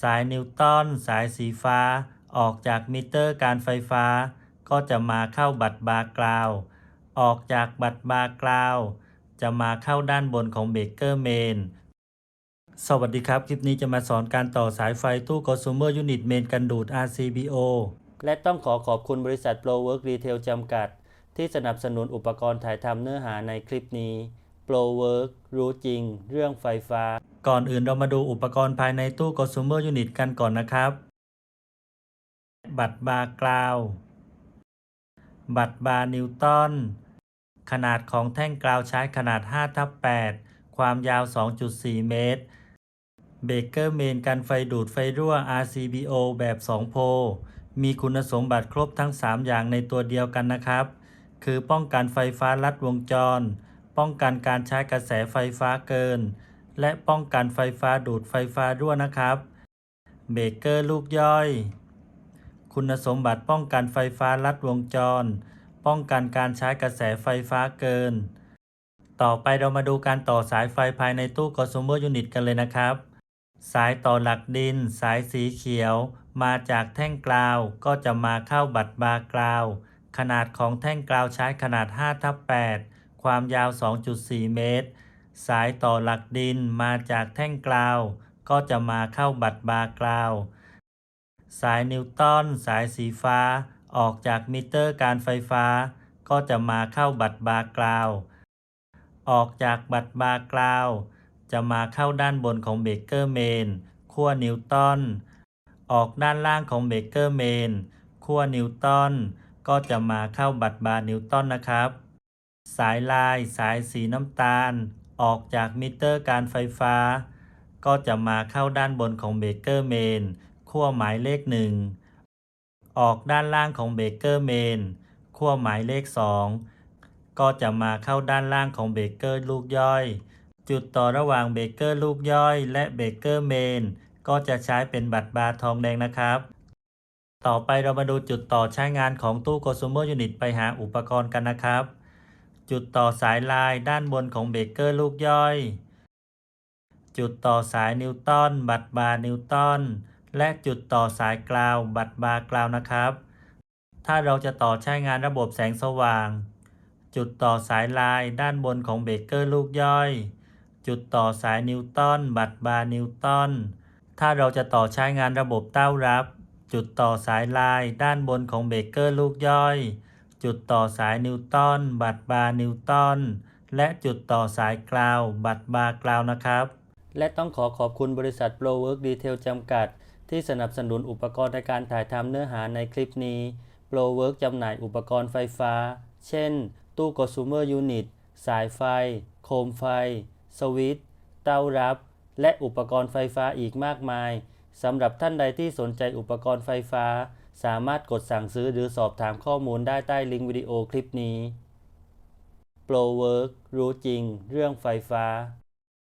สายนิวตันสายสีฟ้า ออกจากมิเตอร์การไฟฟ้า ก็จะมาเข้าบัตรบาร์กราว์ออกจากบัตรบาร์กราว์จะมาเข้าด้านบนของเบเกอร์เมนสวัสดีครับ คลิปนี้จะมาสอนการต่อสายไฟตู้ Consumer Unit Main กันดูด RCBO และต้องขอขอบคุณบริษัท Pro Work Retail จำกัด ที่สนับสนุนอุปกรณ์ถ่ายทำเนื้อหาในคลิปนี้ Pro Work รู้จริง เรื่องไฟฟ้า ก่อนอื่นเรามาดูอุปกรณ์ภายในตู้ Consumer Unit กันก่อนนะครับ บัตรบาร์กราว บัตรบาร์นิวตัน ขนาดของแท่งกราวใช้ขนาด5ทับ8ความยาว 2.4 เมตร เบเกอร์เมนกันไฟดูดไฟรั่ว RCBO แบบ 2 โพลมีคุณสมบัติครบทั้ง 3 อย่างในตัวเดียวกันนะครับ คือป้องกันไฟฟ้าลัดวงจร ป้องกันการใช้กระแสไฟฟ้าเกิน และป้องกันไฟฟ้าดูดไฟฟ้ารั่วนะครับ เบเกอร์ลูกย่อย คุณสมบัติป้องกันไฟฟ้าลัดวงจร ป้องกันการใช้กระแสไฟฟ้าเกิน ต่อไปเรามาดูการต่อสายไฟภายในตู้ Consumer Unit กันเลยนะครับ สายต่อหลักดิน สายสีเขียว มาจากแท่งกราว ก็จะมาเข้าบัตรบาร์กราว ขนาดของแท่งกราวใช้ขนาด5ทับ8ความยาว 2.4 เมตร สายต่อหลักดินมาจากแท่งกราว ก็จะมาเข้าบัตรบาร์กราว สายนิวตันสายสีฟ้า ออกจากมิเตอร์การไฟฟ้า ก็จะมาเข้าบัตรบาร์กราว ออกจากบัตรบาร์กราว จะมาเข้าด้านบนของเบเกอร์เมนขั้วนิวตันออกด้านล่างของเบเกอร์เมนขั้วนิวตันก็จะมาเข้าบัตรบาร์นิวตันนะครับ สายลายสายสีน้ำตาล ออกจากมิเตอร์การไฟฟ้า ก็จะมาเข้าด้านบนของเบเกอร์เมนขั้วหมายเลขหนึ่งออกด้านล่างของเบเกอร์เมนขั้วหมายเลขสองก็จะมาเข้าด้านล่างของเบเกอร์ลูกย่อย จุดต่อระหว่างเบเกอร์ลูกย่อย และเบเกอร์เมนก็จะใช้เป็นบัตรบาร์ทองแดงนะครับ ต่อไปเรามาดูจุดต่อใช้งานของตู้ Consumer Unit ไปหาอุปกรณ์กันนะครับ จุดต่อสายลายด้านบนของเบเกอร์ลูกย่อย จุดต่อสายนิวตันบัตบาร์นิวตันและจุดต่อสายกราวบัตบาร์กราวนะครับ ถ้าเราจะต่อใช้งานระบบแสงสว่าง จุดต่อสายลายด้านบนของเบเกอร์ลูกย่อย จุดต่อสายนิวตันบัตบาร์นิวตันถ้าเราจะต่อใช้งานระบบเต้ารับ จุดต่อสายลายด้านบนของเบเกอร์ลูกย่อย จุดต่อสายนิวตันบัตรบาร์นิวตันและจุดต่อสายกราว บัตรบาร์กราวนะครับ และต้องขอขอบคุณบริษัท Pro Work Detail จำกัด ที่สนับสนุนอุปกรณ์ในการถ่ายทำเนื้อหาในคลิปนี้ Pro Work จำหน่ายอุปกรณ์ไฟฟ้า เช่น ตู้ Consumer Unit สายไฟ โคมไฟ สวิตช์เต้ารับ และอุปกรณ์ไฟฟ้าอีกมากมายสำหรับท่านใดที่สนใจอุปกรณ์ไฟฟ้า สามารถกดสั่งซื้อหรือสอบถามข้อมูลได้ใต้ลิงก์วิดีโอคลิปนี้ Pro Work รู้จริง เรื่องไฟฟ้า